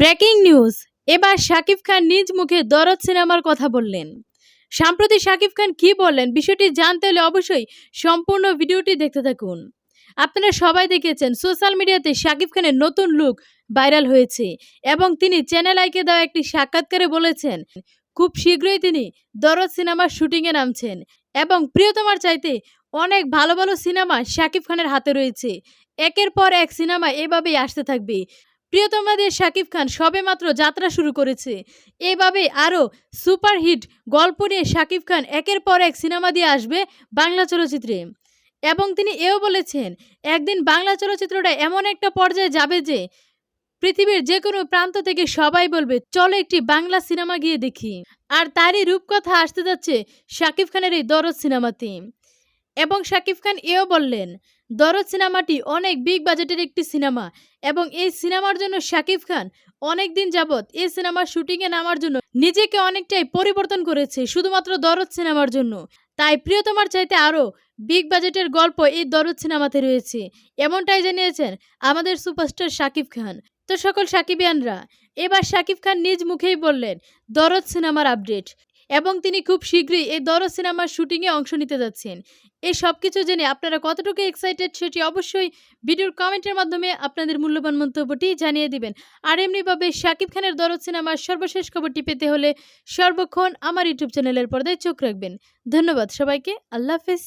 Breaking news. এবার শাকিব খান নিজ মুখে দরদ সিনেমার কথা বললেন। সম্প্রতি শাকিব খান কি বললেন বিষয়টি জানতে হলে অবশ্যই সম্পূর্ণ ভিডিওটি দেখতে থাকুন। আপনারা সবাই দেখেছেন সোশ্যাল মিডিয়াতে শাকিব খানের নতুন লুক ভাইরাল হয়েছে এবং তিনি চ্যানেল আইকে দেওয়া একটি সাক্ষাৎকারে বলেছেন, খুব শীঘ্রই তিনি দরদ সিনেমার শুটিংয়ে নামছেন এবং প্রিয়তমার চাইতে অনেক ভালো ভালো সিনেমা শাকিব খানের হাতে রয়েছে। একের পর এক সিনেমা এভাবেই আসতে থাকবে। প্রিয়তমাদের শাকিব খান সবেমাত্র যাত্রা শুরু করেছে। এভাবে আরও সুপারহিট গল্প নিয়ে শাকিব খান একের পর এক সিনেমা দিয়ে আসবে বাংলা চলচ্চিত্রে। এবং তিনি এও বলেছেন, একদিন বাংলা চলচ্চিত্রটা এমন একটা পর্যায়ে যাবে যে পৃথিবীর যে কোনো প্রান্ত থেকে সবাই বলবে, চলো একটি বাংলা সিনেমা গিয়ে দেখি। আর তারই রূপকথা আসতে যাচ্ছে শাকিব খানের এই দরদ সিনেমাতে। এবং শাকিব খান এও বললেন, দরদ সিনেমাটি অনেক বিগ বাজেটের একটি সিনেমা এবং এই সিনেমার জন্য শাকিব খান অনেক দিন যাবৎ এই সিনেমার শুটিংয়ে নামার জন্য নিজেকে অনেকটাই পরিবর্তন করেছে, শুধুমাত্র দরদ সিনেমার জন্য। তাই প্রিয়তমার চাইতে আরও বিগ বাজেটের গল্প এই দরদ সিনেমাতে রয়েছে। এমনটাই জানিয়েছেন আমাদের সুপারস্টার শাকিব খান। তো সকল সাকিবিয়ানরা, এবার শাকিব খান নিজ মুখেই বললেন, দরদ সিনেমার আপডেট এবং তিনি খুব শীঘ্রই এই দরদ সিনেমার শুটিংয়ে অংশ নিতে যাচ্ছেন। এই সব কিছু জেনে আপনারা কতটুকু এক্সাইটেড সেটি অবশ্যই ভিডিওর কমেন্টের মাধ্যমে আপনাদের মূল্যবান মন্তব্যটি জানিয়ে দিবেন। আর এমনিভাবে শাকিব খানের দর সিনেমার সর্বশেষ খবরটি পেতে হলে সর্বক্ষণ আমার ইউটিউব চ্যানেলের পর্দায় চোখ রাখবেন। ধন্যবাদ সবাইকে, আল্লাহ হাফেজ।